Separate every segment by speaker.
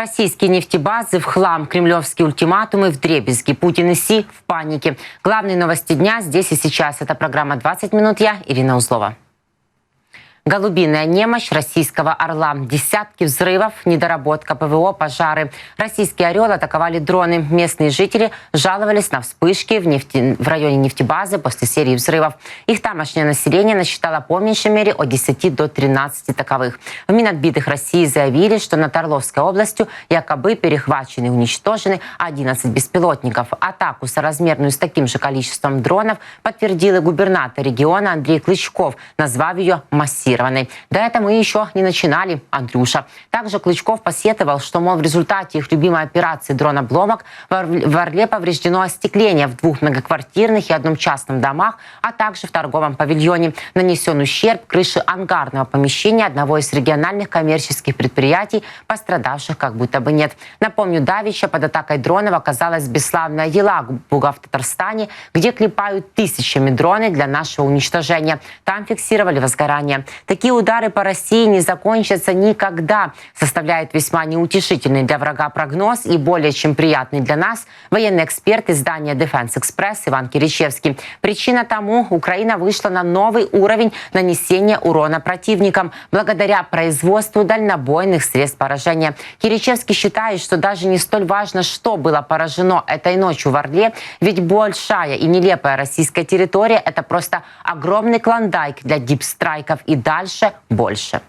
Speaker 1: Российские нефтебазы в хлам, кремлевские ультиматумы в дребезги, Путин и Си в панике. Главные новости дня здесь и сейчас. Это программа «20 минут». Я Ирина Узлова. Голубиная немощь российского «Орла». Десятки взрывов, недоработка ПВО, пожары. Российские «Орел» атаковали дроны. Местные жители жаловались на вспышки в, нефти... в районе нефтебазы после серии взрывов. Их тамошнее население насчитало по меньшей мере от 10 до 13 таковых. В Минотбитых России заявили, что над Орловской областью якобы перехвачены и уничтожены 11 беспилотников. Атаку соразмерную с таким же количеством дронов подтвердил и губернатор региона Андрей Клычков, назвав ее массивной инфицированной. До этого мы еще не начинали, Андрюша. Также Клычков посетовал, что, мол, в результате их любимой операции дрон-обломок в Орле повреждено остекление в двух многоквартирных и одном частном домах, а также в торговом павильоне. Нанесен ущерб крыши ангарного помещения одного из региональных коммерческих предприятий, пострадавших как будто бы нет. Напомню, Давича под атакой дронов оказалась бесславная Елабуга в Татарстане, где клепают тысячами дроны для нашего уничтожения. Там фиксировали возгорание. Такие удары по России не закончатся никогда, составляет весьма неутешительный для врага прогноз и более чем приятный для нас военный эксперт издания Defense Express Иван Киричевский. Причина тому, Украина вышла на новый уровень нанесения урона противникам благодаря производству дальнобойных средств поражения. Киричевский считает, что даже не столь важно, что было поражено этой ночью в Орле, ведь большая и нелепая российская территория – это просто огромный клондайк для дипстрайков и дальше больше.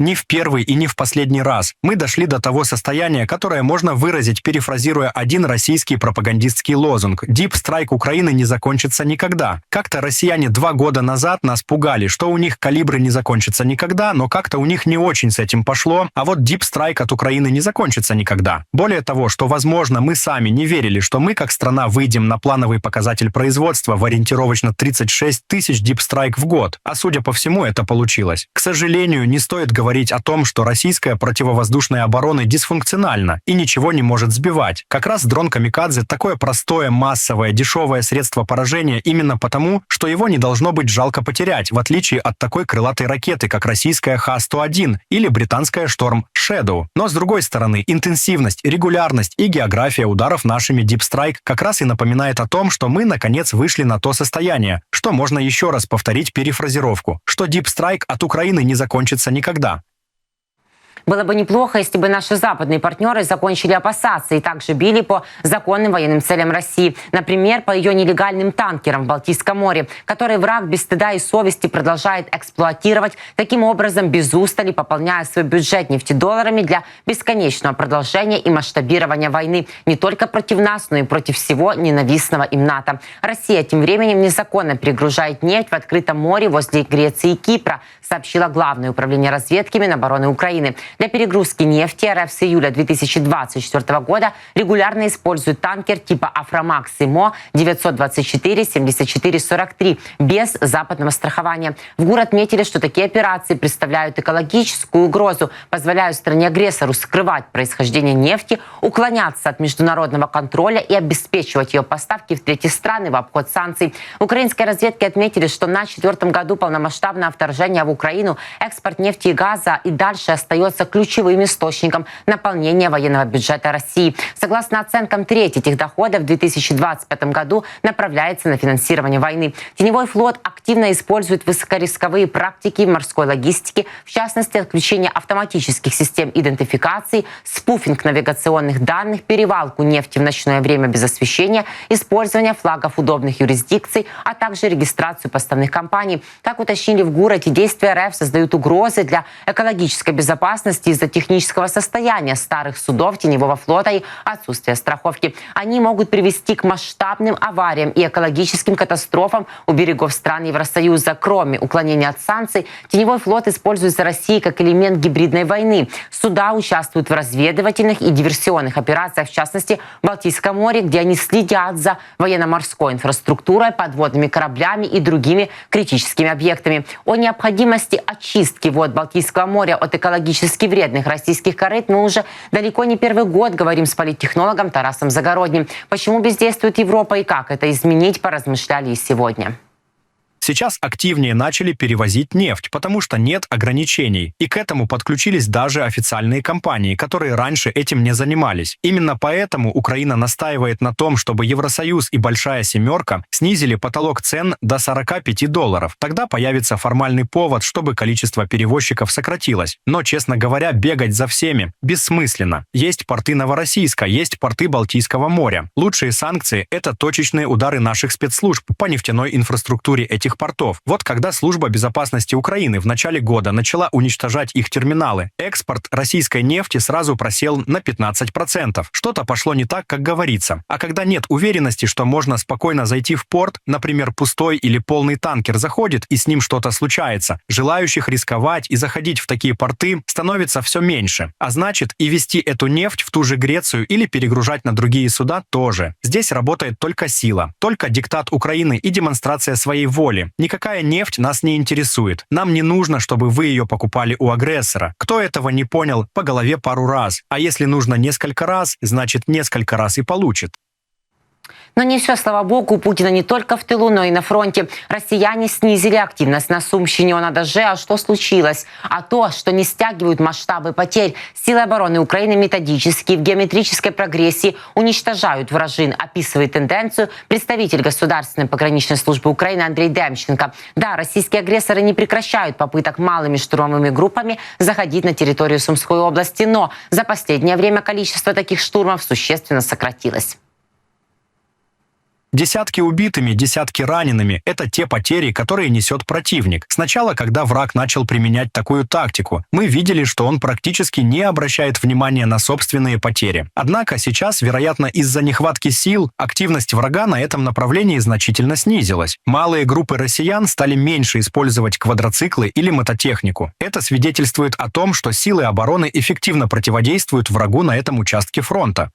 Speaker 2: Не в первый и не в последний раз мы дошли до того состояния, которое можно выразить, перефразируя один российский пропагандистский лозунг «Deep Strike Украины не закончится никогда». Как-то россияне два года назад нас пугали, что у них калибры не закончатся никогда, но как-то у них не очень с этим пошло, а вот Deep Strike от Украины не закончится никогда. Более того, что, возможно, мы сами не верили, что мы, как страна, выйдем на плановый показатель производства в ориентировочно 36 тысяч Deep Strike в год. А судя по всему, это получилось. К сожалению, не стоит говорить говорить о том, что российская противовоздушная оборона дисфункциональна и ничего не может сбивать. Как раз дрон Камикадзе такое простое, массовое, дешевое средство поражения именно потому, что его не должно быть жалко потерять, в отличие от такой крылатой ракеты, как российская Х-101 или британская Шторм Shadow. Но с другой стороны, интенсивность, регулярность и география ударов нашими Deep Strike как раз и напоминает о том, что мы наконец вышли на то состояние, что можно еще раз повторить перефразировку, что Deep Strike от Украины не закончится никогда.
Speaker 1: Было бы неплохо, если бы наши западные партнеры закончили опасаться и также били по законным военным целям России. Например, по ее нелегальным танкерам в Балтийском море, которые враг без стыда и совести продолжает эксплуатировать, таким образом без устали пополняя свой бюджет нефтедолларами для бесконечного продолжения и масштабирования войны не только против нас, но и против всего ненавистного им НАТО. Россия тем временем незаконно перегружает нефть в открытом море возле Греции и Кипра, сообщила Главное управление разведки Минобороны Украины. Для перегрузки нефти РФ с июля 2024 года регулярно используют танкер типа Афромакс ИМО 924-74-43 без западного страхования. В ГУР отметили, что такие операции представляют экологическую угрозу, позволяют стране-агрессору скрывать происхождение нефти, уклоняться от международного контроля и обеспечивать ее поставки в третьи страны в обход санкций. В украинской разведке отметили, что на четвертом году полномасштабного вторжения в Украину экспорт нефти и газа и дальше остается ключевым источником наполнения военного бюджета России. Согласно оценкам, треть этих доходов в 2025 году направляется на финансирование войны. Теневой флот активно использует высокорисковые практики морской логистике, в частности, отключение автоматических систем идентификации, спуфинг навигационных данных, перевалку нефти в ночное время без освещения, использование флагов удобных юрисдикций, а также регистрацию поставных компаний. Как уточнили в ГУР, эти действия РФ создают угрозы для экологической безопасности безопасности из-за технического состояния старых судов теневого флота и отсутствия страховки. Они могут привести к масштабным авариям и экологическим катастрофам у берегов стран Евросоюза. Кроме уклонения от санкций, теневой флот используется Россией как элемент гибридной войны. Суда участвуют в разведывательных и диверсионных операциях, в частности, в Балтийском море, где они следят за военно-морской инфраструктурой, подводными кораблями и другими критическими объектами. О необходимости очистки вод Балтийского моря от экологически вредных российских корыт мы уже далеко не первый год говорим с политтехнологом Тарасом Загородним. Почему бездействует Европа и как это изменить, поразмышляли и сегодня.
Speaker 2: Сейчас активнее начали перевозить нефть, потому что нет ограничений. И к этому подключились даже официальные компании, которые раньше этим не занимались. Именно поэтому Украина настаивает на том, чтобы Евросоюз и Большая Семерка снизили потолок цен до 45 долларов. Тогда появится формальный повод, чтобы количество перевозчиков сократилось. Но, честно говоря, бегать за всеми бессмысленно. Есть порты Новороссийска, есть порты Балтийского моря. Лучшие санкции – это точечные удары наших спецслужб по нефтяной инфраструктуре этих портов. Вот когда служба безопасности Украины в начале года начала уничтожать их терминалы, экспорт российской нефти сразу просел на 15%. Что-то пошло не так, как говорится. А когда нет уверенности, что можно спокойно зайти в порт, например, пустой или полный танкер заходит и с ним что-то случается, желающих рисковать и заходить в такие порты становится все меньше. А значит, и вести эту нефть в ту же Грецию или перегружать на другие суда тоже. Здесь работает только сила, только диктат Украины и демонстрация своей воли. Никакая нефть нас не интересует. Нам не нужно, чтобы вы ее покупали у агрессора. Кто этого не понял, по голове пару раз. А если нужно несколько раз, значит несколько раз и получит.
Speaker 1: Но не все, слава богу, у Путина не только в тылу, но и на фронте. Россияне снизили активность на Сумщине, он даже. А что случилось? А то, что не стягивают масштабы потерь. Силы обороны Украины методически в геометрической прогрессии уничтожают вражин, описывает тенденцию представитель Государственной пограничной службы Украины Андрей Демченко. Да, российские агрессоры не прекращают попыток малыми штурмовыми группами заходить на территорию Сумской области, но за последнее время количество таких штурмов существенно сократилось.
Speaker 2: Десятки убитыми, десятки ранеными – это те потери, которые несет противник. Сначала, когда враг начал применять такую тактику, мы видели, что он практически не обращает внимания на собственные потери. Однако сейчас, вероятно, из-за нехватки сил, активность врага на этом направлении значительно снизилась. Малые группы россиян стали меньше использовать квадроциклы или мототехнику. Это свидетельствует о том, что силы обороны эффективно противодействуют врагу на этом участке фронта.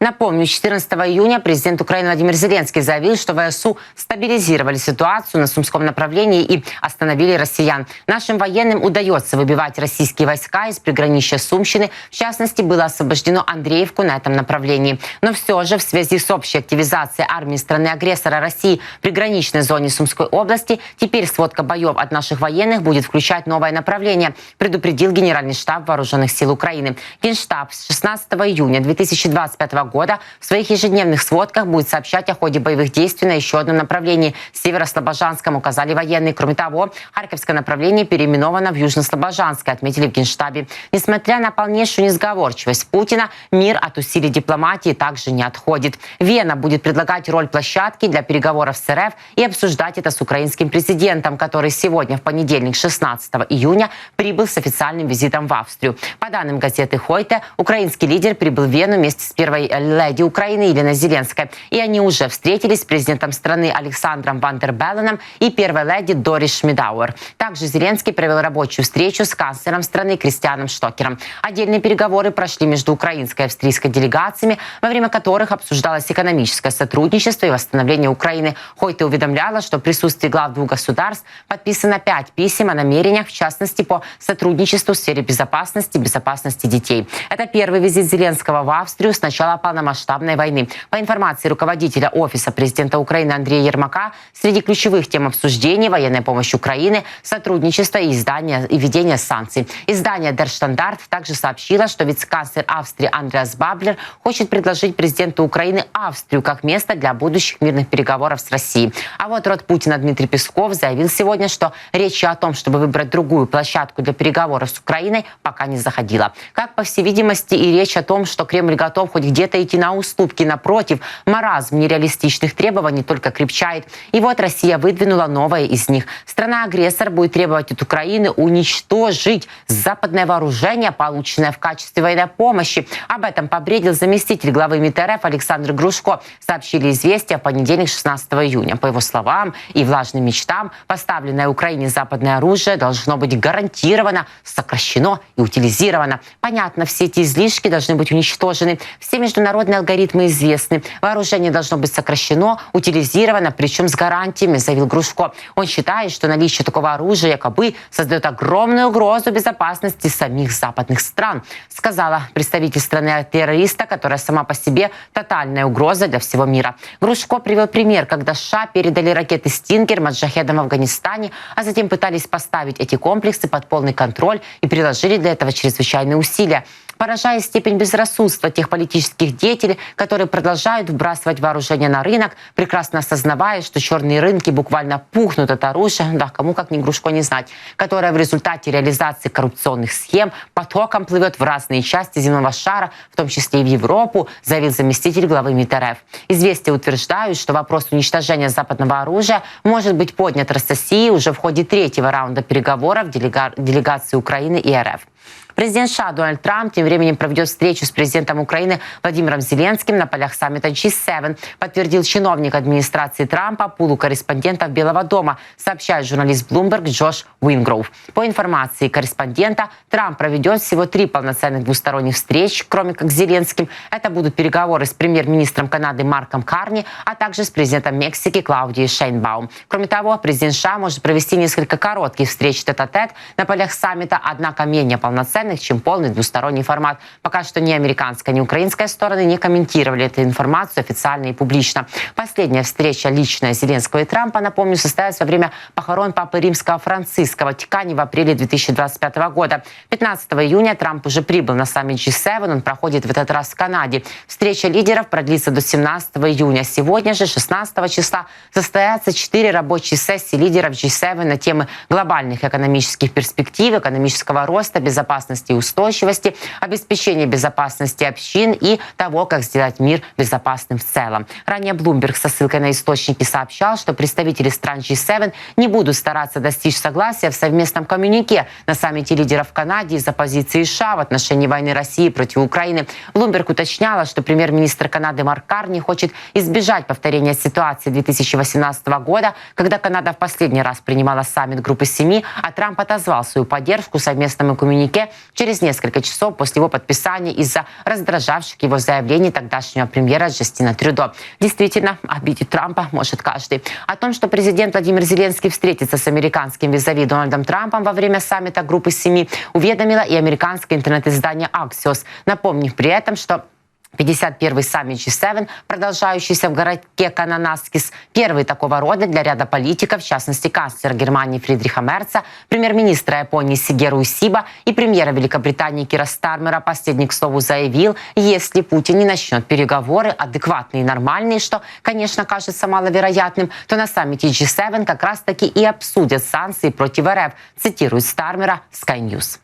Speaker 1: Напомню, 14 июня президент Украины Владимир Зеленский заявил, что ВСУ стабилизировали ситуацию на Сумском направлении и остановили россиян. Нашим военным удается выбивать российские войска из приграничья Сумщины. В частности, было освобождено Андреевку на этом направлении. Но все же в связи с общей активизацией армии страны-агрессора России в приграничной зоне Сумской области теперь сводка боев от наших военных будет включать новое направление, предупредил Генеральный штаб Вооруженных сил Украины. Генштаб с 16 июня 2025 года года в своих ежедневных сводках будет сообщать о ходе боевых действий на еще одном направлении – Северо-Слобожанском, указали военные. Кроме того, Харьковское направление переименовано в Южно-Слобожанское, отметили в Генштабе. Несмотря на полнейшую несговорчивость Путина, мир от усилий дипломатии также не отходит. Вена будет предлагать роль площадки для переговоров с РФ и обсуждать это с украинским президентом, который сегодня, в понедельник, 16 июня, прибыл с официальным визитом в Австрию. По данным газеты Хойте, украинский лидер прибыл в Вену вместе с первой леди Украины Елена Зеленская. И они уже встретились с президентом страны Александром Вандербелленом и первой леди Дорис Шмидауэр. Также Зеленский провел рабочую встречу с канцлером страны Кристианом Штокером. Отдельные переговоры прошли между украинской и австрийской делегациями, во время которых обсуждалось экономическое сотрудничество и восстановление Украины. Хойте уведомляла, что в присутствии глав двух государств подписано пять писем о намерениях, в частности, по сотрудничеству в сфере безопасности, безопасности детей. Это первый визит Зеленского в Австрию с начала полномасштабной войны. По информации руководителя Офиса президента Украины Андрея Ермака, среди ключевых тем обсуждений военная помощь Украины, сотрудничество и издание и введение санкций. Издание Держстандарт также сообщило, что вице-канцлер Австрии Андреас Баблер хочет предложить президенту Украины Австрию как место для будущих мирных переговоров с Россией. А вот род Путина Дмитрий Песков заявил сегодня, что речь о том, чтобы выбрать другую площадку для переговоров с Украиной, пока не заходила. Как, по всей видимости, и речь о том, что Кремль готов хоть где-то это идти на уступки. Напротив, маразм нереалистичных требований только крепчает. И вот Россия выдвинула новое из них. Страна-агрессор будет требовать от Украины уничтожить западное вооружение, полученное в качестве военной помощи. Об этом побредил заместитель главы МИД РФ Александр Грушко. Сообщили известия в понедельник 16 июня. По его словам и влажным мечтам, поставленное Украине западное оружие должно быть гарантированно сокращено и утилизировано. Понятно, все эти излишки должны быть уничтожены. Все международные международные алгоритмы известны. Вооружение должно быть сокращено, утилизировано, причем с гарантиями, заявил Грушко. Он считает, что наличие такого оружия якобы создает огромную угрозу безопасности самих западных стран, сказала представитель страны-террориста, которая сама по себе тотальная угроза для всего мира. Грушко привел пример, когда США передали ракеты «Стингер» маджахедам в Афганистане, а затем пытались поставить эти комплексы под полный контроль и приложили для этого чрезвычайные усилия поражая степень безрассудства тех политических деятелей, которые продолжают вбрасывать вооружение на рынок, прекрасно осознавая, что черные рынки буквально пухнут от оружия, да, кому как ни Грушко не знать, которое в результате реализации коррупционных схем потоком плывет в разные части земного шара, в том числе и в Европу, заявил заместитель главы МИД РФ. Известия утверждают, что вопрос уничтожения западного оружия может быть поднят Россией уже в ходе третьего раунда переговоров делега делегации Украины и РФ. Президент США Дональд Трамп тем временем проведет встречу с президентом Украины Владимиром Зеленским на полях саммита G7, подтвердил чиновник администрации Трампа пулу корреспондентов Белого дома, сообщает журналист Bloomberg Джош Уингроув. По информации корреспондента, Трамп проведет всего три полноценных двусторонних встреч, кроме как с Зеленским. Это будут переговоры с премьер-министром Канады Марком Карни, а также с президентом Мексики Клаудией Шейнбаум. Кроме того, президент США может провести несколько коротких встреч тет-а-тет на полях саммита, однако менее полноценных ценных, чем полный двусторонний формат. Пока что ни американская, ни украинская стороны не комментировали эту информацию официально и публично. Последняя встреча личная Зеленского и Трампа, напомню, состоялась во время похорон Папы Римского Франциска в в апреле 2025 года. 15 июня Трамп уже прибыл на саммит G7, он проходит в этот раз в Канаде. Встреча лидеров продлится до 17 июня. Сегодня же, 16 числа, состоятся четыре рабочие сессии лидеров G7 на темы глобальных экономических перспектив, экономического роста, безопасности безопасности и устойчивости, обеспечения безопасности общин и того, как сделать мир безопасным в целом. Ранее Bloomberg со ссылкой на источники сообщал, что представители стран G7 не будут стараться достичь согласия в совместном коммюнике на саммите лидеров в Канаде из-за позиции США в отношении войны России против Украины. Bloomberg уточняла, что премьер-министр Канады Марк Карни хочет избежать повторения ситуации 2018 года, когда Канада в последний раз принимала саммит группы семи, а Трамп отозвал свою поддержку совместному коммюнике через несколько часов после его подписания из-за раздражавших его заявлений тогдашнего премьера Джастина Трюдо. Действительно, обидеть Трампа может каждый. О том, что президент Владимир Зеленский встретится с американским визави Дональдом Трампом во время саммита группы семи, уведомила и американское интернет-издание Axios, напомнив при этом, что 51-й саммит G7, продолжающийся в городке Кананаскис, первый такого рода для ряда политиков, в частности канцлера Германии Фридриха Мерца, премьер-министра Японии Сигеру Исиба и премьера Великобритании Кира Стармера. Последний, к слову, заявил, если Путин не начнет переговоры адекватные и нормальные, что, конечно, кажется маловероятным, то на саммите G7 как раз-таки и обсудят санкции против РФ, цитирует Стармера Sky News.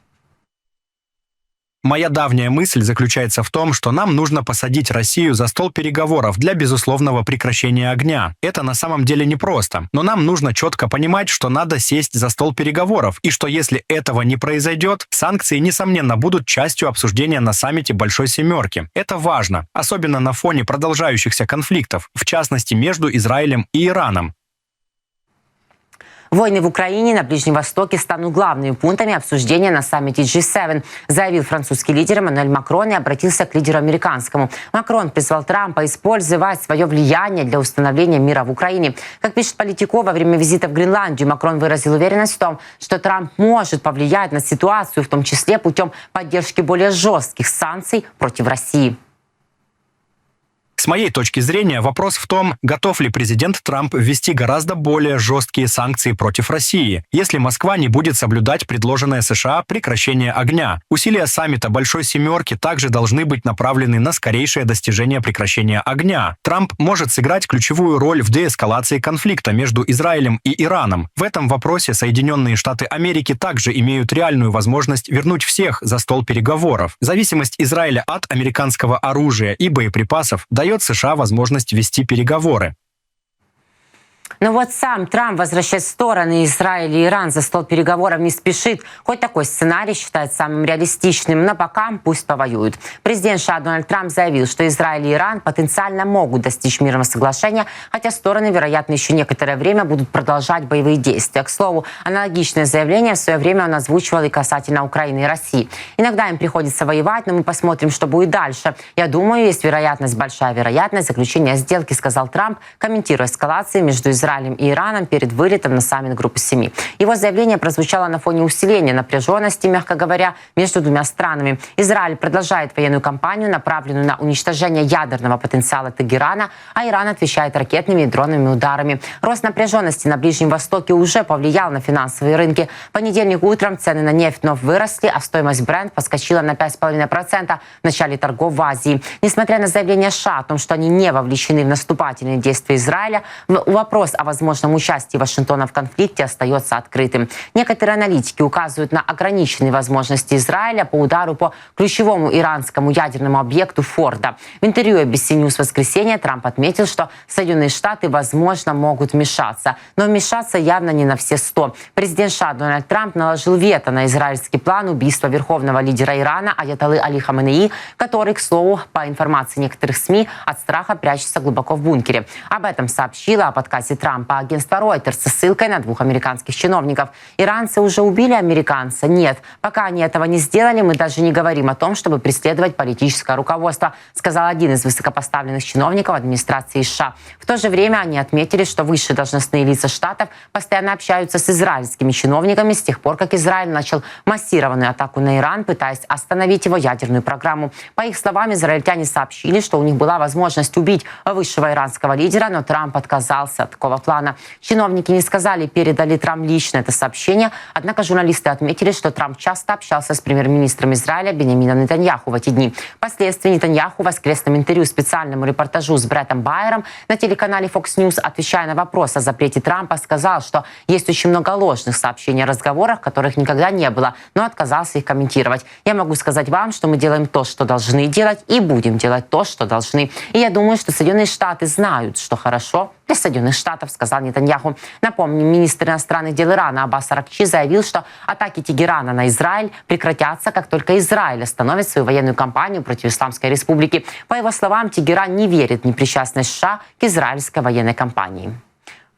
Speaker 2: Моя давняя мысль заключается в том, что нам нужно посадить Россию за стол переговоров для безусловного прекращения огня. Это на самом деле непросто, но нам нужно четко понимать, что надо сесть за стол переговоров, и что если этого не произойдет, санкции, несомненно, будут частью обсуждения на саммите Большой Семерки. Это важно, особенно на фоне продолжающихся конфликтов, в частности между Израилем и Ираном.
Speaker 1: Войны в Украине на Ближнем Востоке станут главными пунктами обсуждения на саммите G7, заявил французский лидер Эммануэль Макрон и обратился к лидеру американскому. Макрон призвал Трампа использовать свое влияние для установления мира в Украине. Как пишет Политико, во время визита в Гренландию Макрон выразил уверенность в том, что Трамп может повлиять на ситуацию, в том числе путем поддержки более жестких санкций против России.
Speaker 2: С моей точки зрения, вопрос в том, готов ли президент Трамп ввести гораздо более жесткие санкции против России, если Москва не будет соблюдать предложенное США прекращение огня. Усилия саммита Большой Семерки также должны быть направлены на скорейшее достижение прекращения огня. Трамп может сыграть ключевую роль в деэскалации конфликта между Израилем и Ираном. В этом вопросе Соединенные Штаты Америки также имеют реальную возможность вернуть всех за стол переговоров. Зависимость Израиля от американского оружия и боеприпасов дает дает США возможность вести переговоры.
Speaker 1: Но вот сам Трамп возвращать стороны Израиль и Иран за стол переговоров не спешит. Хоть такой сценарий считает самым реалистичным, но пока пусть повоюют. Президент США Дональд Трамп заявил, что Израиль и Иран потенциально могут достичь мирного соглашения, хотя стороны, вероятно, еще некоторое время будут продолжать боевые действия. К слову, аналогичное заявление в свое время он озвучивал и касательно Украины и России. Иногда им приходится воевать, но мы посмотрим, что будет дальше. Я думаю, есть вероятность, большая вероятность заключения сделки, сказал Трамп, комментируя эскалации между Израилем Израилем и Ираном перед вылетом на саммит Группы Семи. Его заявление прозвучало на фоне усиления напряженности, мягко говоря, между двумя странами. Израиль продолжает военную кампанию, направленную на уничтожение ядерного потенциала Тегерана, а Иран отвечает ракетными и дронными ударами. Рост напряженности на Ближнем Востоке уже повлиял на финансовые рынки. В понедельник утром цены на нефть вновь выросли, а стоимость бренд подскочила на 5,5% в начале торгов в Азии. Несмотря на заявление США о том, что они не вовлечены в наступательные действия Израиля, вопрос о возможном участии Вашингтона в конфликте остается открытым. Некоторые аналитики указывают на ограниченные возможности Израиля по удару по ключевому иранскому ядерному объекту Форда. В интервью ABC News воскресенье Трамп отметил, что Соединенные Штаты, возможно, могут вмешаться. Но вмешаться явно не на все сто. Президент США Дональд Трамп наложил вето на израильский план убийства верховного лидера Ирана Аяталы Али Хаменеи, который, к слову, по информации некоторых СМИ, от страха прячется глубоко в бункере. Об этом сообщила о подкасте Трампа агентство Reuters со ссылкой на двух американских чиновников. Иранцы уже убили американца? Нет. Пока они этого не сделали, мы даже не говорим о том, чтобы преследовать политическое руководство, сказал один из высокопоставленных чиновников администрации США. В то же время они отметили, что высшие должностные лица штатов постоянно общаются с израильскими чиновниками с тех пор, как Израиль начал массированную атаку на Иран, пытаясь остановить его ядерную программу. По их словам, израильтяне сообщили, что у них была возможность убить высшего иранского лидера, но Трамп отказался от такого плана. Чиновники не сказали, передали Трамп лично это сообщение, однако журналисты отметили, что Трамп часто общался с премьер-министром Израиля Бенемином Нетаньяху в эти дни. Впоследствии Нетаньяху в воскресном интервью специальному репортажу с Бреттом Байером на телеканале Fox News, отвечая на вопрос о запрете Трампа, сказал, что есть очень много ложных сообщений о разговорах, которых никогда не было, но отказался их комментировать. Я могу сказать вам, что мы делаем то, что должны делать, и будем делать то, что должны. И я думаю, что Соединенные Штаты знают, что хорошо для Соединенных Штатов, сказал Нетаньяху. Напомним, министр иностранных дел Ирана Аббас Аракчи заявил, что атаки Тегерана на Израиль прекратятся, как только Израиль остановит свою военную кампанию против Исламской Республики. По его словам, Тегеран не верит в непричастность США к израильской военной кампании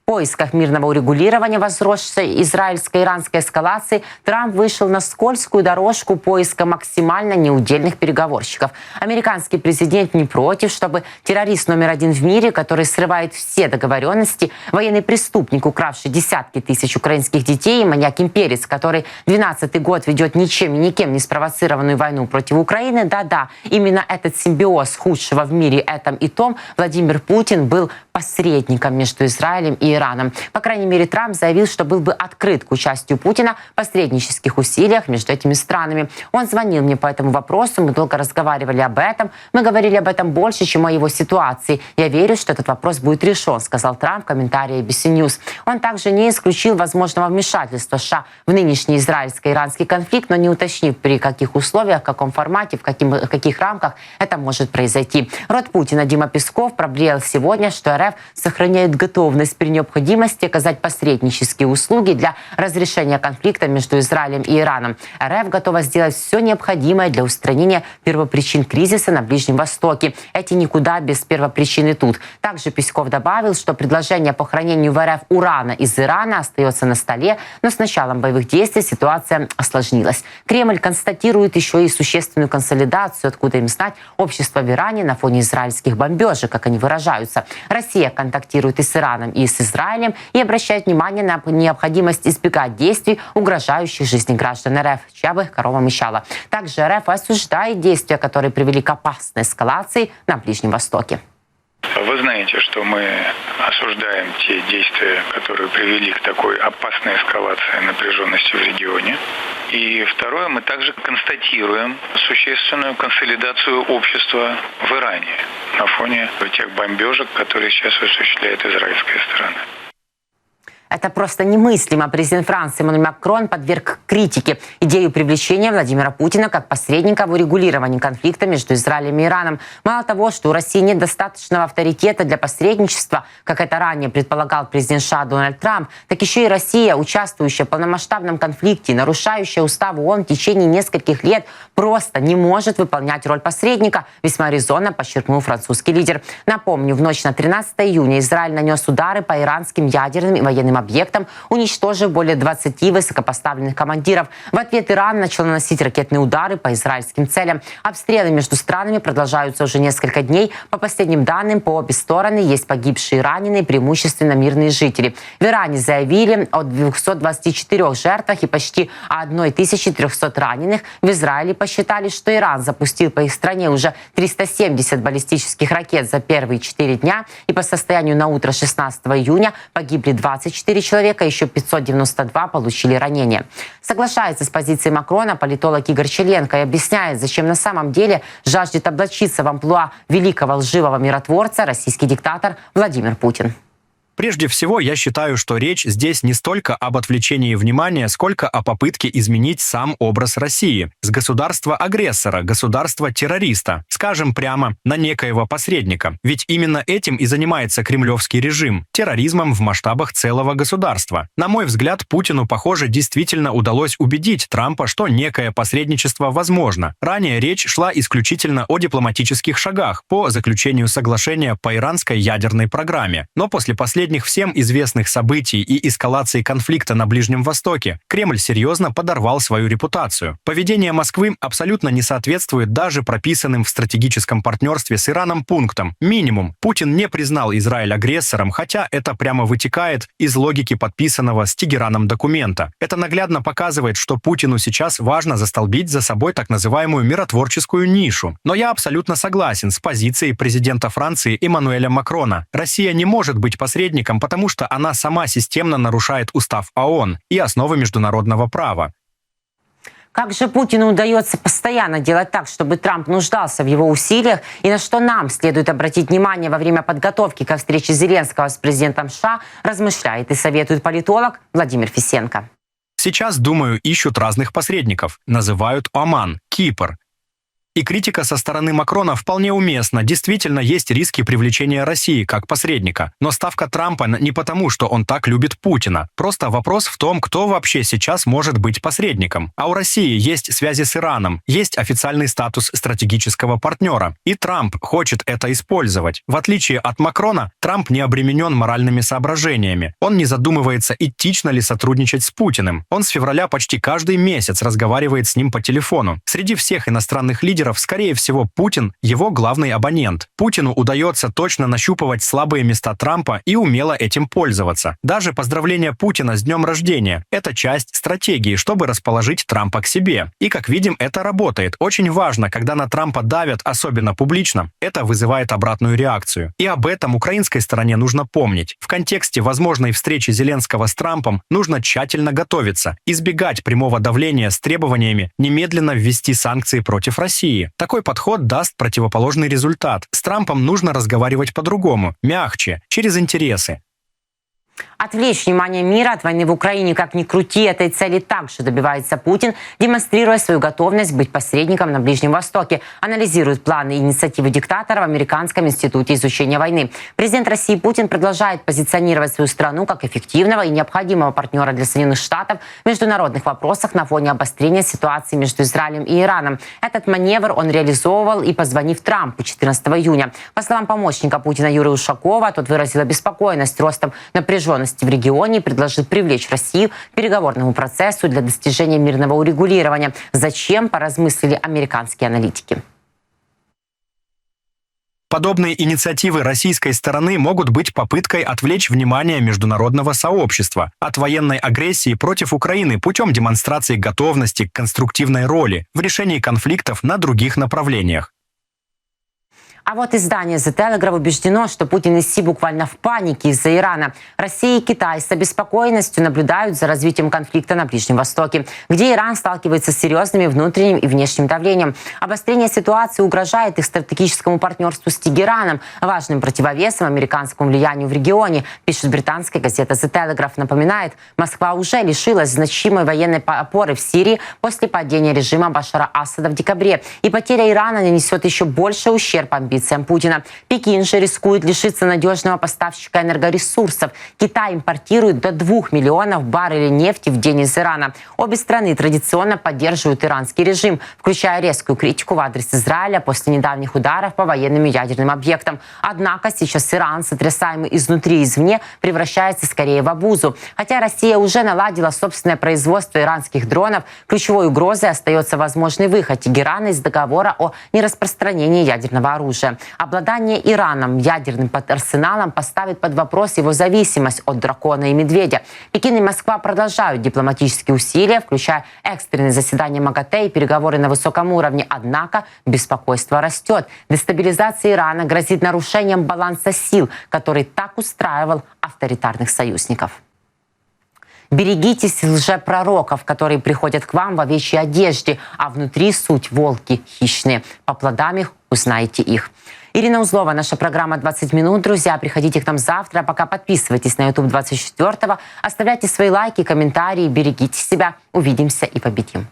Speaker 1: поисках мирного урегулирования возросшей израильско-иранской эскалации Трамп вышел на скользкую дорожку поиска максимально неудельных переговорщиков. Американский президент не против, чтобы террорист номер один в мире, который срывает все договоренности, военный преступник, укравший десятки тысяч украинских детей, и маньяк-имперец, который 12-й год ведет ничем и никем не спровоцированную войну против Украины, да-да, именно этот симбиоз худшего в мире этом и том Владимир Путин был посредником между Израилем и Ираном. По крайней мере, Трамп заявил, что был бы открыт к участию Путина в посреднических усилиях между этими странами. Он звонил мне по этому вопросу, мы долго разговаривали об этом. Мы говорили об этом больше, чем о его ситуации. Я верю, что этот вопрос будет решен, сказал Трамп в комментарии ABC News. Он также не исключил возможного вмешательства США в нынешний израильско-иранский конфликт, но не уточнив, при каких условиях, в каком формате, в, каким, в каких рамках это может произойти. Род Путина Дима Песков проблеял сегодня, что РФ сохраняет готовность при необходимости оказать посреднические услуги для разрешения конфликта между Израилем и Ираном. РФ готова сделать все необходимое для устранения первопричин кризиса на Ближнем Востоке. Эти никуда без первопричины тут. Также Песков добавил, что предложение по хранению в РФ урана из Ирана остается на столе, но с началом боевых действий ситуация осложнилась. Кремль констатирует еще и существенную консолидацию, откуда им знать, общества в Иране на фоне израильских бомбежек, как они выражаются. Россия контактирует и с Ираном, и с Израилем и обращает внимание на необходимость избегать действий, угрожающих жизни граждан РФ, чья бы корова мычала. Также РФ осуждает действия, которые привели к опасной эскалации на Ближнем Востоке.
Speaker 3: Вы знаете, что мы осуждаем те действия, которые привели к такой опасной эскалации напряженности в регионе. И второе, мы также констатируем существенную консолидацию общества в Иране на фоне тех бомбежек, которые сейчас осуществляет израильская сторона.
Speaker 1: Это просто немыслимо. Президент Франции Эммануэль Макрон подверг критике идею привлечения Владимира Путина как посредника в урегулировании конфликта между Израилем и Ираном. Мало того, что у России нет достаточного авторитета для посредничества, как это ранее предполагал президент США Дональд Трамп, так еще и Россия, участвующая в полномасштабном конфликте, нарушающая устав ООН в течение нескольких лет, просто не может выполнять роль посредника, весьма резонно подчеркнул французский лидер. Напомню, в ночь на 13 июня Израиль нанес удары по иранским ядерным и военным объектам, уничтожив более 20 высокопоставленных командиров. В ответ Иран начал наносить ракетные удары по израильским целям. Обстрелы между странами продолжаются уже несколько дней. По последним данным, по обе стороны есть погибшие и раненые, преимущественно мирные жители. В Иране заявили о 224 жертвах и почти 1300 раненых. В Израиле посчитали, что Иран запустил по их стране уже 370 баллистических ракет за первые 4 дня. И по состоянию на утро 16 июня погибли 24 человека, еще 592 получили ранения. Соглашается с позицией Макрона политолог Игорь Челенко и объясняет, зачем на самом деле жаждет облачиться в амплуа великого лживого миротворца российский диктатор Владимир Путин.
Speaker 2: Прежде всего, я считаю, что речь здесь не столько об отвлечении внимания, сколько о попытке изменить сам образ России с государства-агрессора, государства-террориста, скажем прямо, на некоего посредника. Ведь именно этим и занимается кремлевский режим – терроризмом в масштабах целого государства. На мой взгляд, Путину, похоже, действительно удалось убедить Трампа, что некое посредничество возможно. Ранее речь шла исключительно о дипломатических шагах по заключению соглашения по иранской ядерной программе. Но после последнего последних всем известных событий и эскалации конфликта на Ближнем Востоке Кремль серьезно подорвал свою репутацию. Поведение Москвы абсолютно не соответствует даже прописанным в стратегическом партнерстве с Ираном пунктам. Минимум, Путин не признал Израиль агрессором, хотя это прямо вытекает из логики подписанного с Тегераном документа. Это наглядно показывает, что Путину сейчас важно застолбить за собой так называемую миротворческую нишу. Но я абсолютно согласен с позицией президента Франции Эммануэля Макрона. Россия не может быть посредником посредником, потому что она сама системно нарушает устав ООН и основы международного права.
Speaker 1: Как же Путину удается постоянно делать так, чтобы Трамп нуждался в его усилиях, и на что нам следует обратить внимание во время подготовки ко встрече Зеленского с президентом США, размышляет и советует политолог Владимир Фисенко.
Speaker 2: Сейчас, думаю, ищут разных посредников. Называют Оман, Кипр, и критика со стороны Макрона вполне уместна. Действительно, есть риски привлечения России как посредника. Но ставка Трампа не потому, что он так любит Путина. Просто вопрос в том, кто вообще сейчас может быть посредником. А у России есть связи с Ираном, есть официальный статус стратегического партнера. И Трамп хочет это использовать. В отличие от Макрона, Трамп не обременен моральными соображениями. Он не задумывается, этично ли сотрудничать с Путиным. Он с февраля почти каждый месяц разговаривает с ним по телефону. Среди всех иностранных лидеров лидеров, скорее всего, Путин – его главный абонент. Путину удается точно нащупывать слабые места Трампа и умело этим пользоваться. Даже поздравление Путина с днем рождения – это часть стратегии, чтобы расположить Трампа к себе. И, как видим, это работает. Очень важно, когда на Трампа давят, особенно публично, это вызывает обратную реакцию. И об этом украинской стороне нужно помнить. В контексте возможной встречи Зеленского с Трампом нужно тщательно готовиться, избегать прямого давления с требованиями немедленно ввести санкции против России России. Такой подход даст противоположный результат. С Трампом нужно разговаривать по-другому, мягче, через интересы.
Speaker 1: Отвлечь внимание мира от войны в Украине, как ни крути, этой цели также добивается Путин, демонстрируя свою готовность быть посредником на Ближнем Востоке, анализирует планы и инициативы диктатора в Американском институте изучения войны. Президент России Путин продолжает позиционировать свою страну как эффективного и необходимого партнера для Соединенных Штатов в международных вопросах на фоне обострения ситуации между Израилем и Ираном. Этот маневр он реализовывал и позвонив Трампу 14 июня. По словам помощника Путина Юрия Ушакова, тот выразил обеспокоенность ростом напряженности напряженности в регионе и предложил привлечь Россию к переговорному процессу для достижения мирного урегулирования. Зачем, поразмыслили американские аналитики.
Speaker 2: Подобные инициативы российской стороны могут быть попыткой отвлечь внимание международного сообщества от военной агрессии против Украины путем демонстрации готовности к конструктивной роли в решении конфликтов на других направлениях.
Speaker 1: А вот издание The Telegraph убеждено, что Путин и Си буквально в панике из-за Ирана. Россия и Китай с обеспокоенностью наблюдают за развитием конфликта на Ближнем Востоке, где Иран сталкивается с серьезными внутренним и внешним давлением. Обострение ситуации угрожает их стратегическому партнерству с Тегераном, важным противовесом американскому влиянию в регионе, пишет британская газета The Telegraph. Напоминает, Москва уже лишилась значимой военной опоры в Сирии после падения режима Башара Асада в декабре. И потеря Ирана нанесет еще больше ущерб амбициям Путина. Пекин же рискует лишиться надежного поставщика энергоресурсов. Китай импортирует до 2 миллионов баррелей нефти в день из Ирана. Обе страны традиционно поддерживают иранский режим, включая резкую критику в адрес Израиля после недавних ударов по военным и ядерным объектам. Однако сейчас Иран, сотрясаемый изнутри и извне, превращается скорее в обузу. Хотя Россия уже наладила собственное производство иранских дронов, ключевой угрозой остается возможный выход Тегерана из договора о нераспространении ядерного оружия. Обладание Ираном ядерным арсеналом поставит под вопрос его зависимость от дракона и медведя. Пекин и Москва продолжают дипломатические усилия, включая экстренные заседания МАГАТЭ и переговоры на высоком уровне. Однако беспокойство растет. Дестабилизация Ирана грозит нарушением баланса сил, который так устраивал авторитарных союзников. Берегитесь лжепророков, которые приходят к вам в овечьей одежде, а внутри суть волки хищные. По плодам их узнаете их. Ирина Узлова, наша программа «20 минут». Друзья, приходите к нам завтра. А пока подписывайтесь на YouTube 24 оставляйте свои лайки, комментарии, берегите себя. Увидимся и победим.